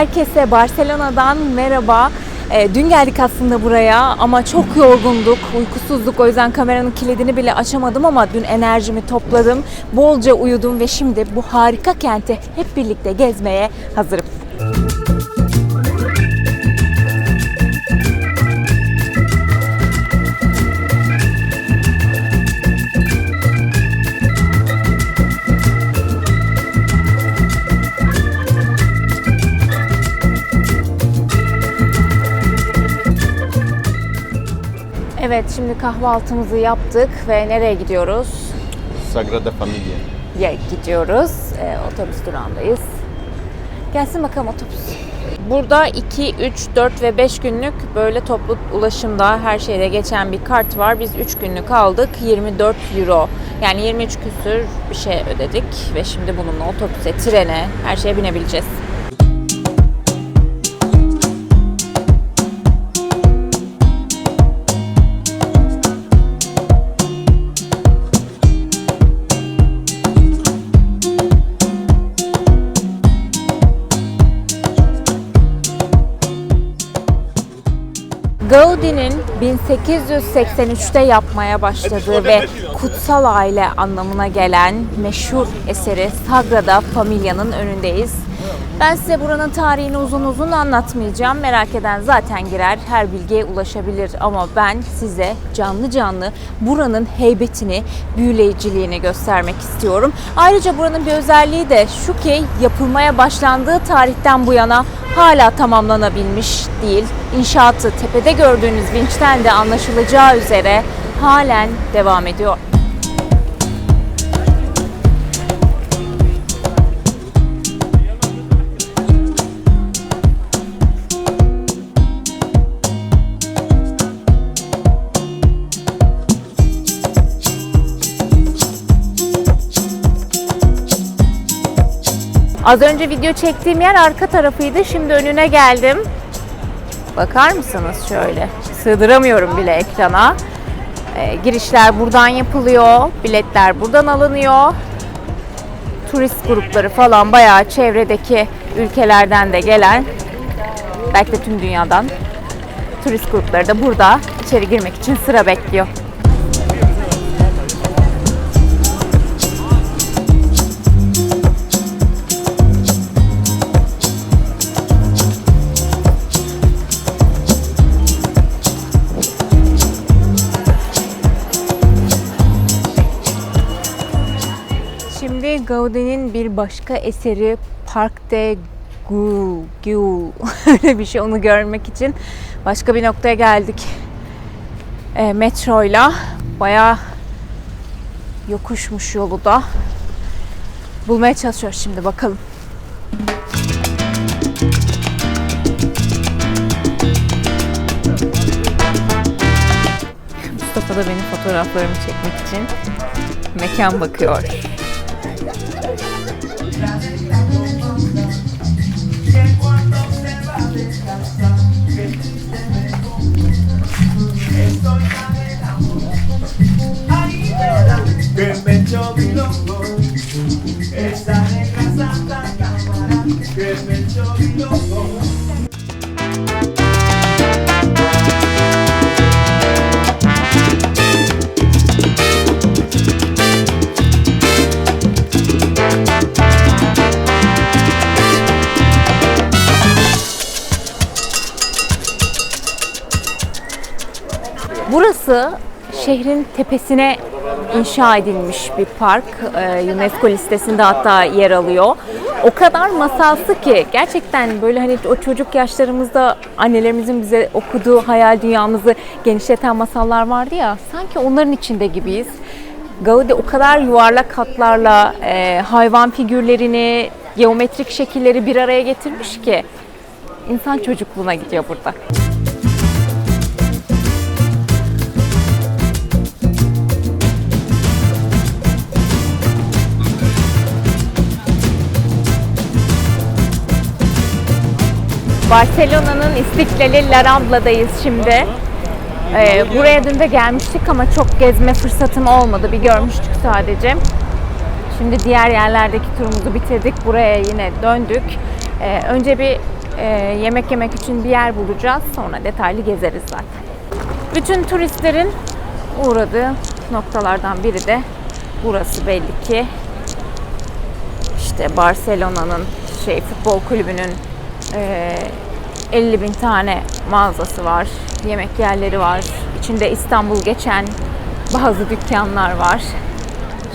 Herkese Barcelona'dan merhaba. Ee, dün geldik aslında buraya ama çok yorgunduk, uykusuzduk. O yüzden kameranın kilidini bile açamadım ama dün enerjimi topladım. Bolca uyudum ve şimdi bu harika kenti hep birlikte gezmeye hazırım. Evet, şimdi kahvaltımızı yaptık ve nereye gidiyoruz? Sagrada Familia. Ya gidiyoruz. Ee, otobüs durağındayız. Gelsin bakalım otobüs. Burada 2, 3, 4 ve 5 günlük böyle toplu ulaşımda her şeyde geçen bir kart var. Biz 3 günlük aldık. 24 euro. Yani 23 küsür bir şey ödedik ve şimdi bununla otobüse, trene, her şeye binebileceğiz. Gaudi'nin 1883'te yapmaya başladığı ve kutsal aile anlamına gelen meşhur eseri Sagrada Familia'nın önündeyiz. Ben size buranın tarihini uzun uzun anlatmayacağım. Merak eden zaten girer, her bilgiye ulaşabilir. Ama ben size canlı canlı buranın heybetini, büyüleyiciliğini göstermek istiyorum. Ayrıca buranın bir özelliği de şu ki yapılmaya başlandığı tarihten bu yana hala tamamlanabilmiş değil. İnşaatı tepede gördüğünüz vinçten de anlaşılacağı üzere halen devam ediyor. Az önce video çektiğim yer arka tarafıydı. Şimdi önüne geldim. Bakar mısınız şöyle? Sığdıramıyorum bile ekrana. Ee, girişler buradan yapılıyor. Biletler buradan alınıyor. Turist grupları falan bayağı çevredeki ülkelerden de gelen belki de tüm dünyadan turist grupları da burada içeri girmek için sıra bekliyor. Gaudi'nin bir başka eseri Park de Güell öyle bir şey onu görmek için başka bir noktaya geldik. E, metroyla bayağı yokuşmuş yolu da. Bulmaya çalışıyoruz şimdi bakalım. Mustafa da benim fotoğraflarımı çekmek için mekan bakıyor. Esta negra santa cámara que me echó mi loco Burası şehrin tepesine inşa edilmiş bir park. Ee, UNESCO listesinde hatta yer alıyor. O kadar masalsı ki gerçekten böyle hani o çocuk yaşlarımızda annelerimizin bize okuduğu hayal dünyamızı genişleten masallar vardı ya sanki onların içinde gibiyiz. Gaudi o kadar yuvarlak hatlarla e, hayvan figürlerini, geometrik şekilleri bir araya getirmiş ki insan çocukluğuna gidiyor burada. Barcelona'nın İstiklali La Rambla'dayız şimdi. Ee, buraya dün de gelmiştik ama çok gezme fırsatım olmadı. Bir görmüştük sadece. Şimdi diğer yerlerdeki turumuzu bitirdik. Buraya yine döndük. Ee, önce bir e, yemek yemek için bir yer bulacağız. Sonra detaylı gezeriz zaten. Bütün turistlerin uğradığı noktalardan biri de burası belli ki. İşte Barcelona'nın şey futbol kulübünün e, 50 bin tane mağazası var. Yemek yerleri var. İçinde İstanbul geçen bazı dükkanlar var.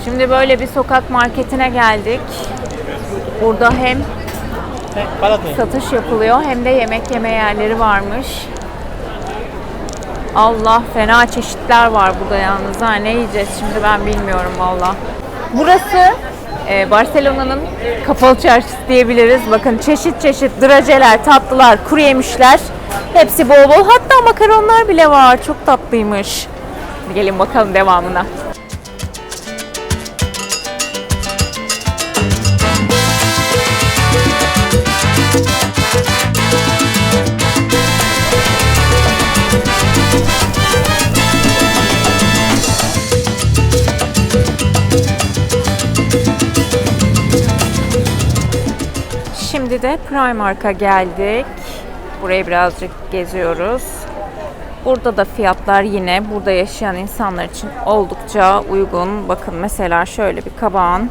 Şimdi böyle bir sokak marketine geldik. Burada hem satış yapılıyor hem de yemek yeme yerleri varmış. Allah fena çeşitler var burada yalnız. Ha, ne yiyeceğiz şimdi ben bilmiyorum valla. Burası e, Barcelona'nın kapalı çarşısı diyebiliriz. Bakın çeşit çeşit draceler, tatlılar, kuru yemişler. Hepsi bol bol. Hatta makaronlar bile var. Çok tatlıymış. Gelin bakalım devamına. Şimdi de Primark'a geldik. Burayı birazcık geziyoruz. Burada da fiyatlar yine burada yaşayan insanlar için oldukça uygun. Bakın mesela şöyle bir kabağın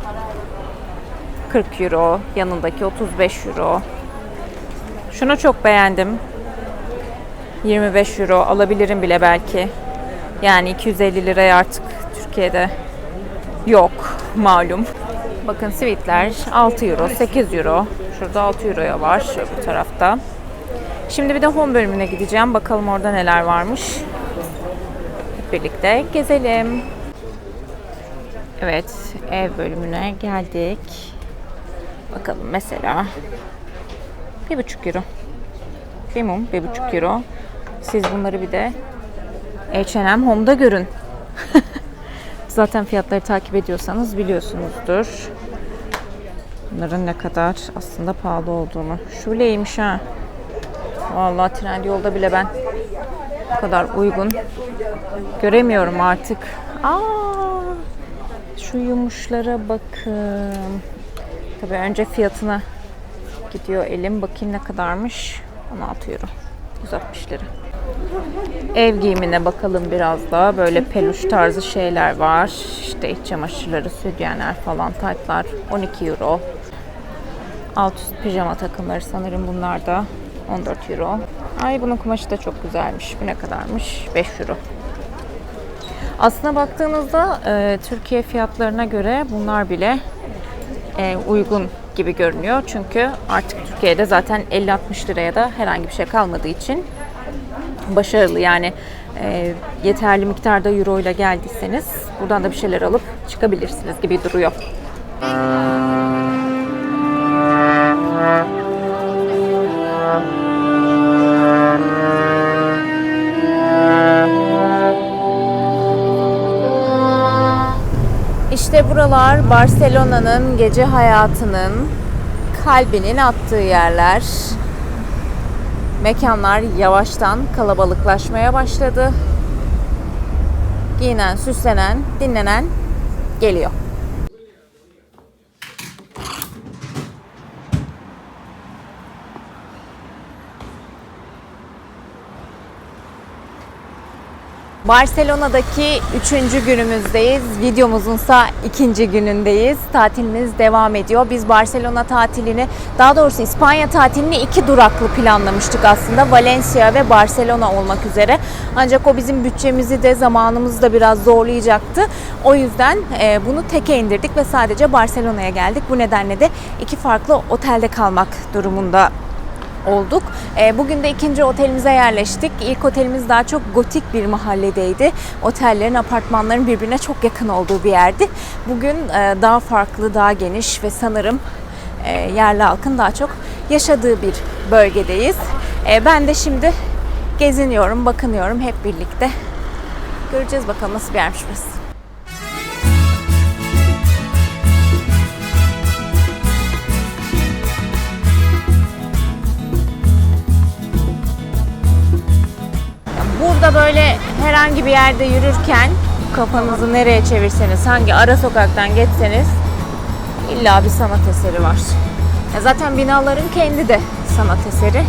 40 euro, yanındaki 35 euro. Şunu çok beğendim. 25 euro alabilirim bile belki. Yani 250 liraya artık Türkiye'de yok malum. Bakın sweetler 6 euro, 8 euro. Şurada 6 euroya var öbür tarafta. Şimdi bir de home bölümüne gideceğim. Bakalım orada neler varmış. Hep birlikte gezelim. Evet, ev bölümüne geldik. Bakalım mesela. 1,5 euro. Minimum 1,5 euro. Siz bunları bir de H&M Home'da görün. Zaten fiyatları takip ediyorsanız biliyorsunuzdur. Bunların ne kadar aslında pahalı olduğunu. Şuleymiş ha. Vallahi Trendyol'da bile ben bu kadar uygun göremiyorum artık. Aa, şu yumuşlara bakın. Tabii önce fiyatına gidiyor elim. Bakayım ne kadarmış. 16 euro. 160 lira. Ev giyimine bakalım biraz daha. Böyle peluş tarzı şeyler var. İşte iç çamaşırları, sütyenler falan, taytlar 12 euro. Alt üst pijama takımları sanırım bunlar da 14 euro. Ay bunun kumaşı da çok güzelmiş. Bu ne kadarmış? 5 euro. Aslına baktığınızda e, Türkiye fiyatlarına göre bunlar bile e, uygun gibi görünüyor. Çünkü artık Türkiye'de zaten 50-60 liraya da herhangi bir şey kalmadığı için başarılı yani e, yeterli miktarda euro ile geldiyseniz buradan da bir şeyler alıp çıkabilirsiniz gibi duruyor. İşte buralar Barcelona'nın gece hayatının kalbinin attığı yerler. Mekanlar yavaştan kalabalıklaşmaya başladı. Giyinen, süslenen, dinlenen geliyor. Barcelona'daki üçüncü günümüzdeyiz. Videomuzunsa ikinci günündeyiz. Tatilimiz devam ediyor. Biz Barcelona tatilini, daha doğrusu İspanya tatilini iki duraklı planlamıştık aslında. Valencia ve Barcelona olmak üzere. Ancak o bizim bütçemizi de zamanımızı da biraz zorlayacaktı. O yüzden e, bunu teke indirdik ve sadece Barcelona'ya geldik. Bu nedenle de iki farklı otelde kalmak durumunda olduk. E, Bugün de ikinci otelimize yerleştik. İlk otelimiz daha çok gotik bir mahalledeydi. Otellerin, apartmanların birbirine çok yakın olduğu bir yerdi. Bugün e, daha farklı, daha geniş ve sanırım e, yerli halkın daha çok yaşadığı bir bölgedeyiz. E, Ben de şimdi geziniyorum, bakınıyorum hep birlikte. Göreceğiz bakalım nasıl bir yermiş burası. Burada böyle herhangi bir yerde yürürken kafanızı nereye çevirseniz, hangi ara sokaktan geçseniz illa bir sanat eseri var. Ya zaten binaların kendi de sanat eseri.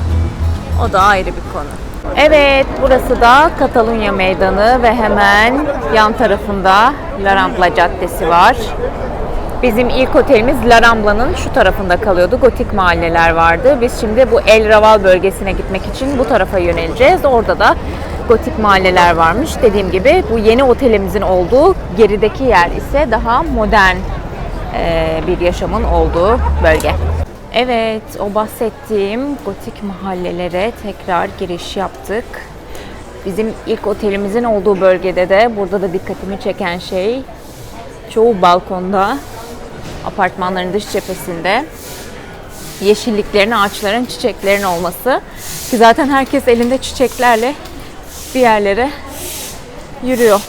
O da ayrı bir konu. Evet, burası da Katalunya Meydanı ve hemen yan tarafında La Rambla Caddesi var. Bizim ilk otelimiz La Rambla'nın şu tarafında kalıyordu. Gotik mahalleler vardı. Biz şimdi bu El Raval bölgesine gitmek için bu tarafa yöneleceğiz. Orada da gotik mahalleler varmış. Dediğim gibi bu yeni otelimizin olduğu gerideki yer ise daha modern eee, bir yaşamın olduğu bölge. Evet, o bahsettiğim gotik mahallelere tekrar giriş yaptık. Bizim ilk otelimizin olduğu bölgede de burada da dikkatimi çeken şey çoğu balkonda apartmanların dış cephesinde yeşilliklerin, ağaçların, çiçeklerin olması. Ki zaten herkes elinde çiçeklerle bir yerlere yürüyor.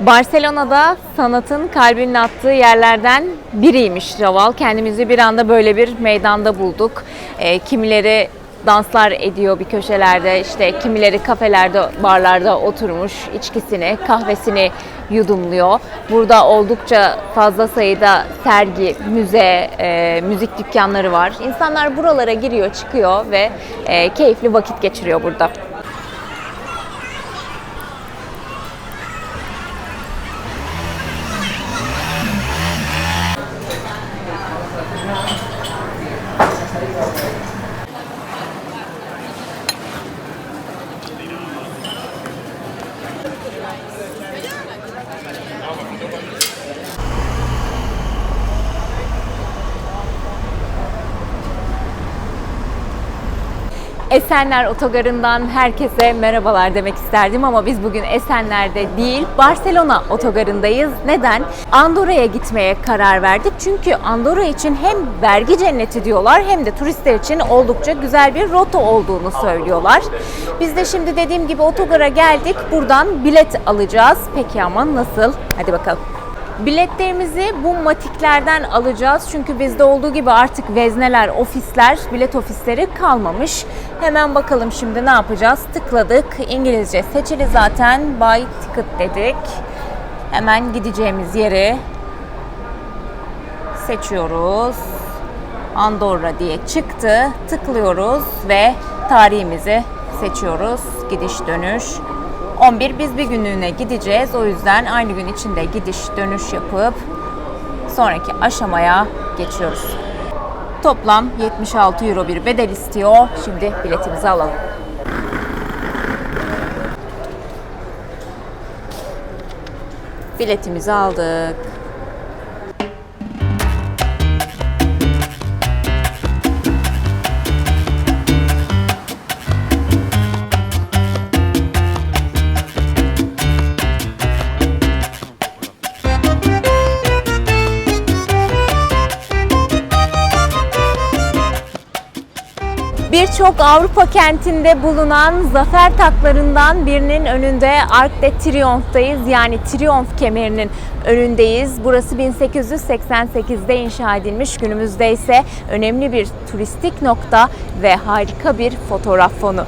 Barcelona'da sanatın kalbinin attığı yerlerden biriymiş Raval. Kendimizi bir anda böyle bir meydanda bulduk. E, kimileri danslar ediyor bir köşelerde, işte kimileri kafelerde, barlarda oturmuş, içkisini, kahvesini yudumluyor. Burada oldukça fazla sayıda sergi, müze, e, müzik dükkanları var. İnsanlar buralara giriyor, çıkıyor ve e, keyifli vakit geçiriyor burada. Esenler Otogarı'ndan herkese merhabalar demek isterdim ama biz bugün Esenler'de değil Barcelona Otogarı'ndayız. Neden? Andorra'ya gitmeye karar verdik. Çünkü Andorra için hem vergi cenneti diyorlar hem de turistler için oldukça güzel bir rota olduğunu söylüyorlar. Biz de şimdi dediğim gibi otogara geldik. Buradan bilet alacağız. Peki ama nasıl? Hadi bakalım. Biletlerimizi bu matiklerden alacağız. Çünkü bizde olduğu gibi artık vezneler, ofisler, bilet ofisleri kalmamış. Hemen bakalım şimdi ne yapacağız? Tıkladık. İngilizce seçili zaten. Buy ticket dedik. Hemen gideceğimiz yeri seçiyoruz. Andorra diye çıktı. Tıklıyoruz ve tarihimizi seçiyoruz. Gidiş dönüş. 11 biz bir günlüğüne gideceğiz. O yüzden aynı gün içinde gidiş dönüş yapıp sonraki aşamaya geçiyoruz. Toplam 76 euro bir bedel istiyor. Şimdi biletimizi alalım. Biletimizi aldık. Birçok Avrupa kentinde bulunan zafer taklarından birinin önünde Arc de Triomphe'dayız. Yani Triumph kemerinin önündeyiz. Burası 1888'de inşa edilmiş. Günümüzde ise önemli bir turistik nokta ve harika bir fotoğraf fonu.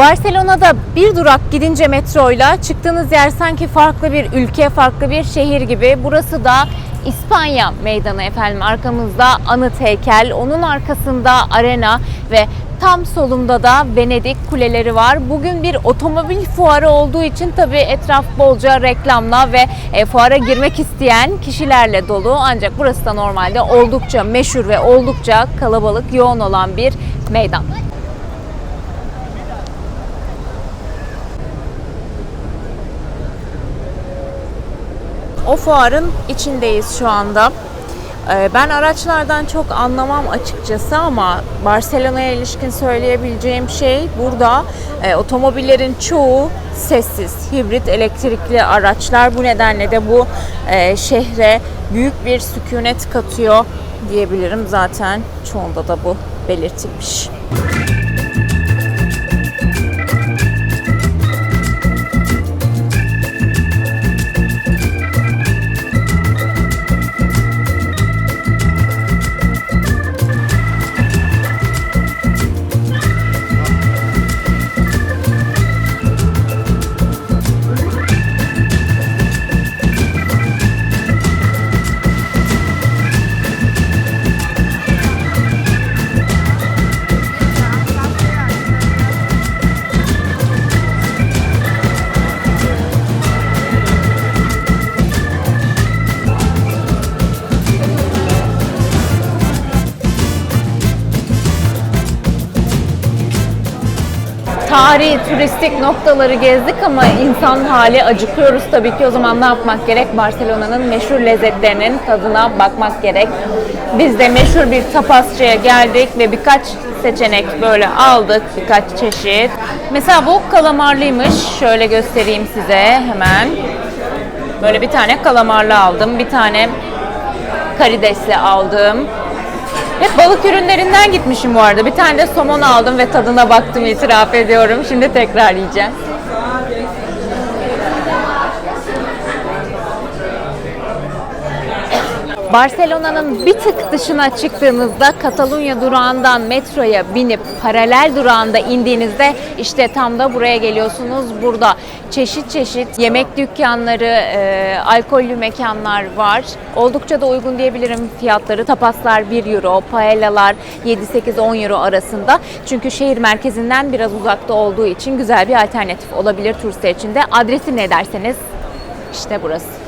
Barcelona'da bir durak gidince metroyla çıktığınız yer sanki farklı bir ülke, farklı bir şehir gibi. Burası da İspanya meydanı efendim. Arkamızda anıt heykel, onun arkasında arena ve tam solumda da Venedik kuleleri var. Bugün bir otomobil fuarı olduğu için tabii etraf bolca reklamla ve e, fuara girmek isteyen kişilerle dolu. Ancak burası da normalde oldukça meşhur ve oldukça kalabalık, yoğun olan bir meydan. O fuarın içindeyiz şu anda. Ee, Ben araçlardan çok anlamam açıkçası ama Barcelona'ya ilişkin söyleyebileceğim şey burada e, otomobillerin çoğu sessiz, hibrit elektrikli araçlar. Bu nedenle de bu e, şehre büyük bir sükunet katıyor diyebilirim. Zaten çoğunda da bu belirtilmiş. Tarihi, turistik noktaları gezdik ama insan hali acıkıyoruz tabii ki. O zaman ne yapmak gerek? Barcelona'nın meşhur lezzetlerinin tadına bakmak gerek. Biz de meşhur bir tapasçıya geldik ve birkaç seçenek böyle aldık, birkaç çeşit. Mesela bu kalamarlıymış. Şöyle göstereyim size hemen. Böyle bir tane kalamarlı aldım, bir tane karidesli aldım. Hep balık ürünlerinden gitmişim bu arada. Bir tane de somon aldım ve tadına baktım itiraf ediyorum. Şimdi tekrar yiyeceğim. Barcelona'nın bir tık dışına çıktığınızda Katalunya durağından metroya binip paralel durağında indiğinizde işte tam da buraya geliyorsunuz. Burada çeşit çeşit yemek dükkanları, e, alkollü mekanlar var. Oldukça da uygun diyebilirim fiyatları. Tapaslar 1 euro, paellalar 7-8-10 euro arasında. Çünkü şehir merkezinden biraz uzakta olduğu için güzel bir alternatif olabilir turistler için de. Adresi ne derseniz işte burası.